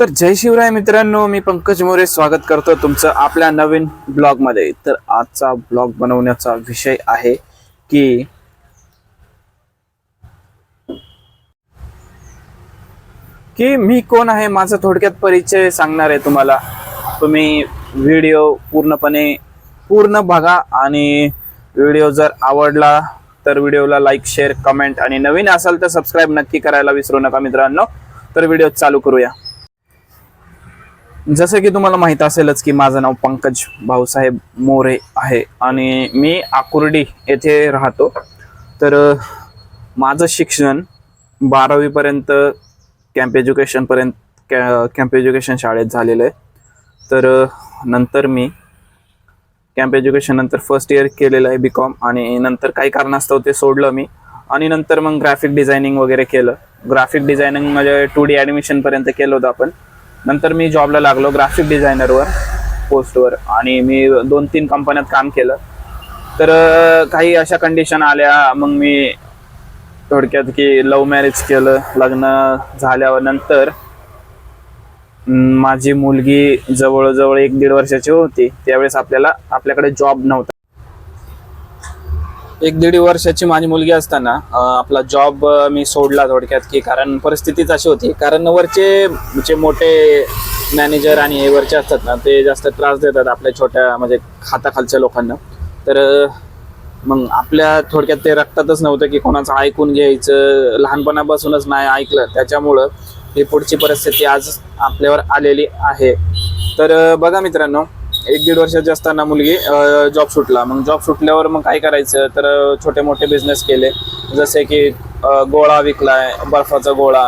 तर जय शिवराय मित्रांनो मी पंकज मोरे स्वागत करतो तुमचं आपल्या नवीन ब्लॉगमध्ये. तर आजचा ब्लॉग बनवण्याचा विषय आहे की की मी कोण आहे माझा थोडक्यात परिचय सांगणार आहे तुम्हाला. तुम्ही व्हिडिओ पूर्णपणे पूर्ण बघा आणि व्हिडिओ जर आवडला तर व्हिडिओला लाईक शेअर कमेंट आणि नवीन असाल तर सबस्क्राईब नक्की करायला विसरू नका मित्रांनो. तर व्हिडिओ चालू करूया. जसं की तुम्हाला माहीत असेलच की माझं नाव पंकज भाऊसाहेब मोरे आहे आणि मी आकुर्डी येथे राहतो. तर माझं शिक्षण बारावीपर्यंत कॅम्प एज्युकेशनपर्यंत कॅ कॅम्प एज्युकेशन शाळेत झालेलं आहे. तर नंतर मी कॅम्प एज्युकेशन नंतर फर्स्ट इयर केलेलं आहे बी कॉम आणि नंतर काही कारणास्तव ते सोडलं मी. आणि नंतर मग ग्राफिक डिझायनिंग वगैरे केलं. ग्राफिक डिझायनिंग म्हणजे टू डी ॲडमिशनपर्यंत केलं होतं आपण. नंतर मी जॉबला लागलो ग्राफिक डिझायनरवर पोस्टवर आणि मी दोन तीन कंपन्यात काम केलं. तर काही अशा कंडिशन आल्या. मग मी थोडक्यात की लव्ह मॅरेज केलं. लग्न झाल्यावर नंतर माझी मुलगी जवळजवळ एक दीड वर्षाची होती. त्यावेळेस आपल्याला आपल्याकडे जॉब नव्हता. एक दीड वर्षाची माझी मुलगी असताना आपला जॉब मी सोडला थोडक्यात की कारण परिस्थितीच अशी होती. कारण वरचे जे मोठे मॅनेजर आणि हे वरचे असतात ना ते जास्त त्रास देतात आपल्या छोट्या म्हणजे हाताखालच्या लोकांना. तर मग आपल्या थोडक्यात ते रक्तातच नव्हतं की कोणाचं ऐकून घ्यायचं. लहानपणापासूनच नाही ऐकलं. त्याच्यामुळं ही पुढची परिस्थिती आज आपल्यावर आलेली आहे. तर बघा मित्रांनो एक दीड वर्षाची असताना मुलगी जॉब सुटला. मग जॉब सुटल्यावर मग काय करायचं? तर छोटे मोठे बिझनेस केले. जसे की गोळा विकलाय बर्फाचा गोळा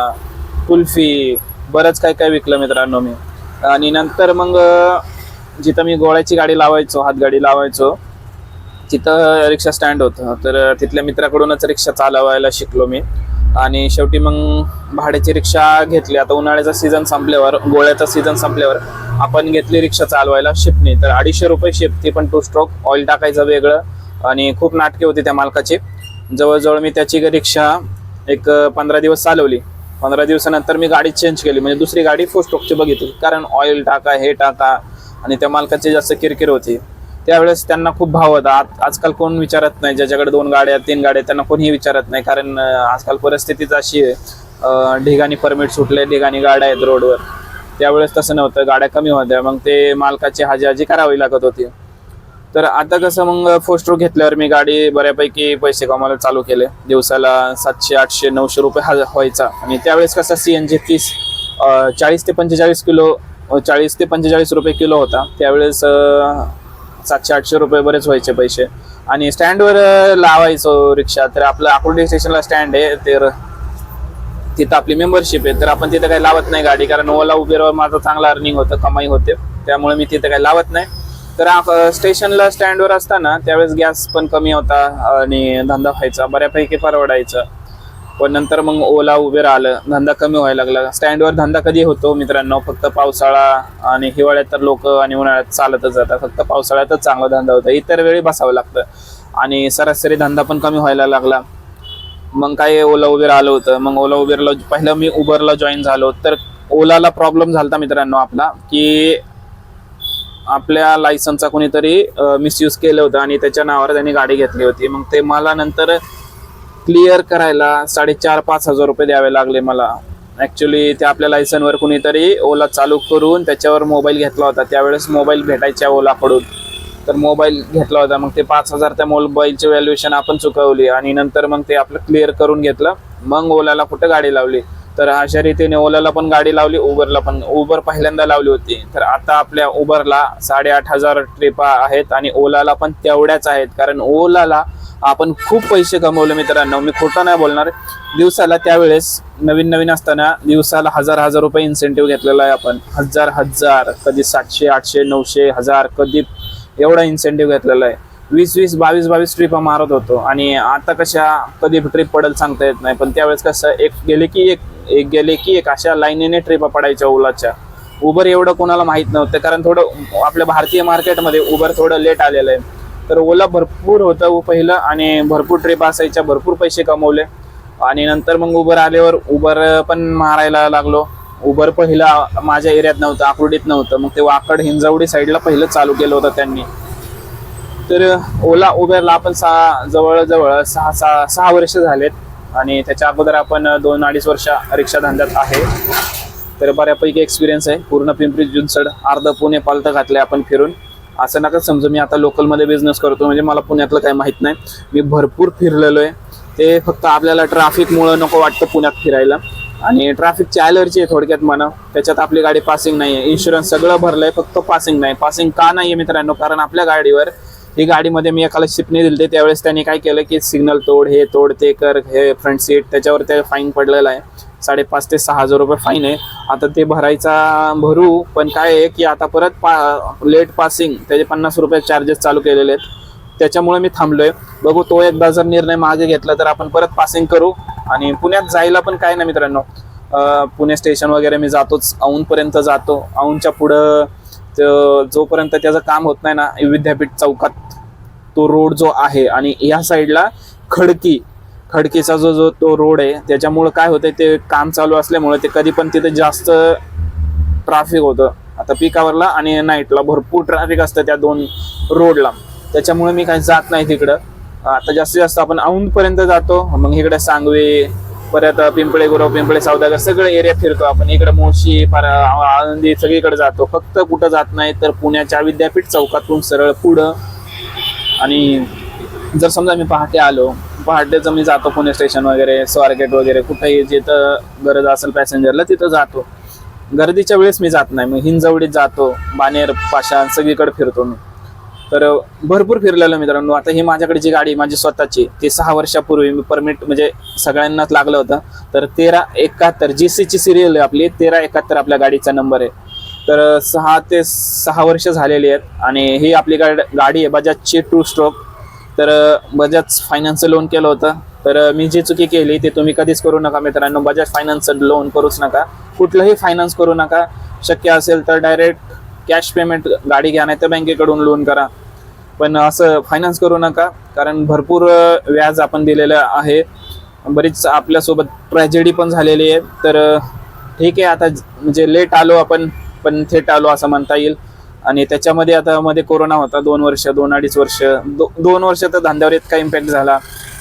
कुल्फी बरंच काय काय विकलं मित्रांनो मी. आणि नंतर मग जिथं मी गोळ्याची गाडी लावायचो हातगाडी लावायचो तिथं रिक्षा स्टँड होतं. तर तिथल्या मित्राकडूनच रिक्षा चालवायला शिकलो मी. आणि शेवटी मग भाड्याची रिक्षा घेतली. आता उन्हाळ्याचा सीझन संपल्यावर गोळ्याचा सीझन संपल्यावर आपण घेतली रिक्षा चालवायला शिपणी तर अडीचशे रुपये शिप ती पण टू स्ट्रोक ऑइल टाकायचं वेगळं आणि खूप नाटके होती त्या मालकाची. जवळजवळ मी त्याची रिक्षा एक पंधरा दिवस चालवली. पंधरा दिवसानंतर मी गाडी चेंज केली. म्हणजे दुसरी गाडी फोर स्ट्रोकची बघितली. कारण ऑइल टाका हे टाका आणि त्या मालकाची जास्त किरकिर होती. त्यावेळेस त्यांना खूप भाव होता. आज- आजकाल कोण विचारत नाही ज्याच्याकडे दोन गाड्या तीन गाड्या त्यांना कोणीही विचारत नाही. कारण आजकाल परिस्थितीच अशी आहे. ढिगाणी परमिट सुटले ढिगाणी गाड्या आहेत रोडवर. त्यावेळेस तसं नव्हतं. गाड्या कमी होत्या. मग ते मालकाची हाजी हाजी करावी लागत होती. तर आता कसं मग फोस्ट्रो घेतल्यावर मी गाडी बऱ्यापैकी पैसे कमावायला चालू केले. दिवसाला सातशे आठशे नऊशे रुपये हा व्हायचा. आणि त्यावेळेस कसं सी एन जी तीस चाळीस ते पंचेचाळीस किलो चाळीस ते पंचेचाळीस रुपये किलो होता. त्यावेळेस सातशे आठशे रुपये बरेच व्हायचे पैसे. आणि स्टँडवर लावायचो रिक्षा. तर आपलं आकुर्डी स्टेशनला स्टँड आहे तर तिथं आपली मेंबरशिप आहे. तर आपण तिथं काही लावत नाही गाडी कारण ओला उबेरवर माझं चांगला अर्निंग होतं कमाई होते. त्यामुळे मी तिथं काही लावत नाही. तर आप- स्टेशनला स्टँडवर असताना त्यावेळेस गॅस पण कमी होता आणि धंदा व्हायचा. बऱ्यापैकी परवडायचं. पण नंतर मग ओला उबेर आलं धंदा कमी व्हायला लागला. स्टँडवर धंदा कधी होतो मित्रांनो? फक्त पावसाळा आणि हिवाळ्यात तर लोक आणि उन्हाळ्यात चालतच जातात. फक्त पावसाळ्यातच चांगला धंदा होता. इतर वेळी बसावं लागतं. आणि सरासरी धंदा पण कमी व्हायला लागला. मग काय ओला उबेर आलं होतं. मग ओला उबेरला पहिलं मी उबरला जॉईन झालो. तर ओलाला प्रॉब्लेम झाला मित्रांनो आपला की आपल्या लायसनचा कोणीतरी मिसयूज केलं होतं आणि त्याच्या नावावर त्यांनी गाडी घेतली होती. मग ते मला नंतर क्लिअर करायला साडेचार पाच हजार रुपये द्यावे लागले मला. ॲक्च्युली ते आपल्या लायसनवर कुणीतरी ओला चालू करून त्याच्यावर मोबाईल घेतला होता. त्यावेळेस मोबाईल भेटायच्या ओलाकडून तर मोबाईल घेतला होता. मग ते पाच हजार त्या मोबाईलची व्हॅल्युएशन आपण चुकवली आणि नंतर मग ते आपलं क्लिअर करून घेतलं. मग ओलाला कुठं गाडी लावली? तर अशा रीतीने ओलाला पण गाडी लावली उबरला पण. उबर पहिल्यांदा लावली होती. तर आता आपल्या उबरला साडेआठ हजार ट्रिपा आहेत आणि ओलाला पण तेवढ्याच आहेत. कारण ओलाला आपण खूप पैसे कमवले मित्रांनो. मी खोटं नाही बोलणार. दिवसाला त्यावेळेस नवीन नवीन असताना दिवसाला हजार हजार रुपये इन्सेंटिव्ह घेतलेला आहे आपण. हजार हजार कधी सातशे आठशे नऊशे हजार कधी एवढा इन्सेंटिव्ह घेतलेला आहे. वीस वीस बावीस बावीस ट्रिप मारत होतो. आणि आता कशा कधी ट्रिप पडेल सांगता येत नाही. पण त्यावेळेस कसं एक गेले की एक एक गेले की एक अशा लाईनीने ट्रिपा पडायच्या ओलाच्या उबर एवढं कोणाला माहीत नव्हतं. कारण थोडं आपल्या भारतीय मार्केटमध्ये उबर थोडं लेट आलेलं आहे. तर ओला भरपूर होतं पहिलं आणि भरपूर ट्रिप असायच्या भरपूर पैसे कमवले. आणि नंतर मग उबर आल्यावर उबर पण मारायला लागलो. उबर पहिला माझ्या एरियात नव्हतं आकुर्डीत नव्हतं. मग ते वाकड हिंजवडी साईडला पहिलं चालू केलं होतं त्यांनी. तर ओला उबेरला आपण सहा जवळजवळ सहा सहा सहा वर्ष झालेत. आणि त्याच्या अगोदर आपण दोन अडीच वर्ष रिक्षा धंद्यात आहे. तर बऱ्यापैकी एक्सपिरियन्स आहे. पूर्ण पिंपरी जुनसड अर्ध पुणे पालथं घातले आपण फिरून. असं नका समजू मी आता लोकलमध्ये बिझनेस करतो म्हणजे मला पुण्यातलं काही माहीत नाही. मी भरपूर फिरलेलो आहे ते फक्त आपल्याला ट्रॅफिकमुळं नको वाटतं पुण्यात फिरायला. आणि ट्रॅफिकची ॲलर्जी आहे थोडक्यात म्हणा त्याच्यात आपली गाडी पासिंग नाही आहे इन्शुरन्स सगळं भरलं आहे फक्त पासिंग नाही. पासिंग का नाही आहे मित्रांनो? कारण आपल्या गाडीवर ही गाडीमध्ये मी एकाला शिपणी दिली त्यावेळेस त्यांनी काय केलं की सिग्नल तोड हे तोड ते कर हे फ्रंट सीट त्याच्यावर ते फाईन पडलेलं आहे. साडेपाच ते सहा हजार रुपये फाईन आहे. आता ते भरायचा भरू पण काय आहे की आता परत पा लेट पासिंग त्याचे पन्नास रुपये चार्जेस चालू केलेले आहेत. त्याच्यामुळे मी थांबलोय. बघू तो एकदा जर निर्णय मागे घेतला तर आपण परत पासिंग करू. आणि पुण्यात जायला पण काय ना मित्रांनो. पुणे स्टेशन वगैरे मी जातोच. औंधपर्यंत जातो. औंधच्या पुढं जोपर्यंत त्याचं काम होत नाही ना विद्यापीठ चौकात तो रोड जो आहे आणि या साईडला खडकी खडकीचा जो जो तो रोड आहे त्याच्यामुळं काय होतं ते काम चालू असल्यामुळे ते कधी पण तिथे जास्त ट्राफिक होतं. आता पिकावरला आणि नाईटला भरपूर ट्रॅफिक असतं त्या दोन रोडला त्याच्यामुळे मी काही जात नाही तिकडं. आता जास्तीत जास्त आपण औंधपर्यंत जातो मग इकडे सांगवे परत पिंपळे गुरव पिंपळे सौदागर सगळे एरिया फिरतो आपण. इकडे मोशी पर आळंदी सगळीकडे जातो. फक्त कुठं जात नाही तर पुण्याच्या विद्यापीठ चौकातून सरळ पुढं. आणि जर समजा मी पहाटे आलो पहाटेचं मी जातो पुणे स्टेशन वगैरे स्वारगेट वगैरे कुठेही जिथं गरज असेल पॅसेंजरला तिथं जातो. गर्दीच्या वेळेस मी जात नाही. मग हिंजवडीत जातो बानेर पाषाण सगळीकडे फिरतो मी. तर भरपूर फिरलेलो मित्रांनो. आता ही माझ्याकडे जी गाडी माझी स्वतःची ती सहा वर्षापूर्वी मी परमिट म्हणजे सगळ्यांनाच लागलं होतं. तर तेरा एकाहत्तर जी सीची सिरियल आहे आपली तेरा एकाहत्तर आपल्या गाडीचा नंबर आहे. तर सहा ते सहा वर्ष झालेली आहेत आणि ही आपली गाडी गाडी आहे बजाजची टू स्ट्रोक तर बजाज फायनान्सचं लोन केलं होतं. तर मी जी चुकी केली ते तुम्ही कधीच करू नका मित्रांनो. बजाज फायनान्सचं लोन करूच नका. कुठलंही फायनान्स करू नका. शक्य असेल तर डायरेक्ट कॅश पेमेंट गाडी घ्या नाही तर बँकेकडून लोन करा. पण असं फायनान्स करू नका. कारण भरपूर व्याज आपण दिलेलं आहे. बरीच आपल्यासोबत ट्रॅजेडी पण झालेली आहे. तर ठीक आहे. आता म्हणजे लेट आलो आपण पण थेट आलो असं म्हणता येईल. आणि त्याच्यामध्ये आता मध्ये कोरोना होता दोन वर्ष दोन अडीच वर्ष दो, दोन वर्ष तर धंद्यावर इतका इम्पॅक्ट झाला.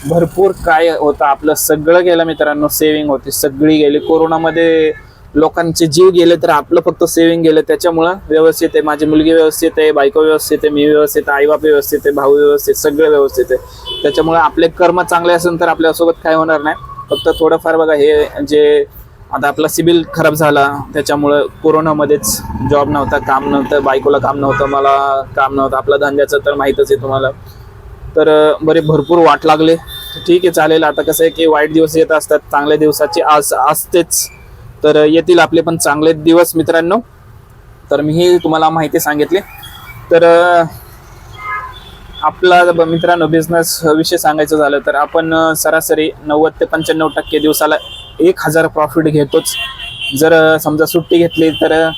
भरपूर काय होतं आपलं सगळं गेलं मित्रांनो सेव्हिंग होती सगळी गेली. कोरोनामध्ये लोकांचे जीव गेले तर आपलं फक्त सेविंग गेलं. त्याच्यामुळं व्यवस्थित आहे. माझी मुलगी व्यवस्थित आहे बायको व्यवस्थित आहे मी व्यवस्थित आहे आईबाप व्यवस्थित आहे भाऊ व्यवस्थित सगळं व्यवस्थित आहे. त्याच्यामुळे आपले कर्म चांगले असेल तर आपल्यासोबत काय होणार नाही. फक्त थोडंफार बघा हे जे आता आपला सिबिल खराब झाला त्याच्यामुळं कोरोनामध्येच जॉब नव्हता काम नव्हतं बायकोला काम नव्हतं मला काम नव्हतं आपलं धंद्याचं तर माहीतच आहे तुम्हाला. तर बरे भरपूर वाट लागले. ठीक आहे चालेल. आता कसं आहे की वाईट दिवस येत असतात चांगल्या दिवसाची आज असतेच. तर येतील आपले पण चांगले दिवस मित्रांनो. तर मी ही तुम्हाला माहिती सांगितली. तर आपला मित्रांनो बिझनेस विषय सांगायचं झालं तर आपण सरासरी नव्वद ते पंच्याण्णव टक्के दिवसाला एक हजार प्रॉफिट घेतोच. जर समजा सुट्टी घेतली तर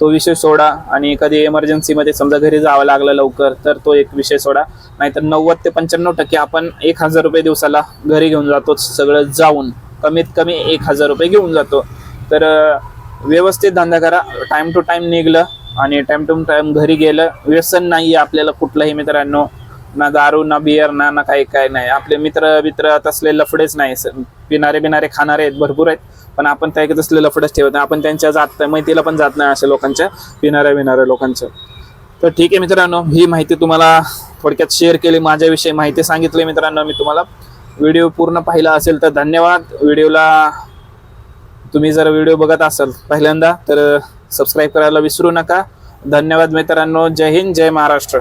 तो विषय सोडा आणि कधी इमर्जन्सीमध्ये समजा घरी जावं लागलं लवकर तर तो एक विषय सोडा. नाहीतर नव्वद ते पंच्याण्णव टक्के आपण एक हजार रुपये दिवसाला घरी घेऊन जातो सगळं जाऊन. कमीत कमी एक हजार रुपये घेऊन जातो. तर व्यवस्थित धंदा करा. टाइम टू टाइम निघलं आणि टाइम टू टाइम घरी गेलं. व्यसन नाही आपल्याला कुठलंही मित्रांनो. ना दारू ना बियर ना ना काही काय नाही. आपले मित्र मित्र तसले लफडेच नाही. पिणारे बिणारे खाणारे आहेत भरपूर आहेत. पण आपण त्या तसले लफडेच ठेवत नाही. आपण त्यांच्या जात माहितीला पण जात नाही अशा लोकांच्या पिणाऱ्या बिणाऱ्या लोकांच्या. तर ठीक आहे मित्रांनो ही माहिती तुम्हाला थोडक्यात शेअर केली. माझ्याविषयी माहिती सांगितली मित्रांनो मी तुम्हाला. व्हिडिओ पूर्ण पाहिला असेल तर धन्यवाद. व्हिडिओला तुम्ही जर व्हिडिओ बघत असाल पहिल्यांदा तर सबस्क्राईब करायला विसरू नका. धन्यवाद मित्रांनो. जय हिंद जय महाराष्ट्र.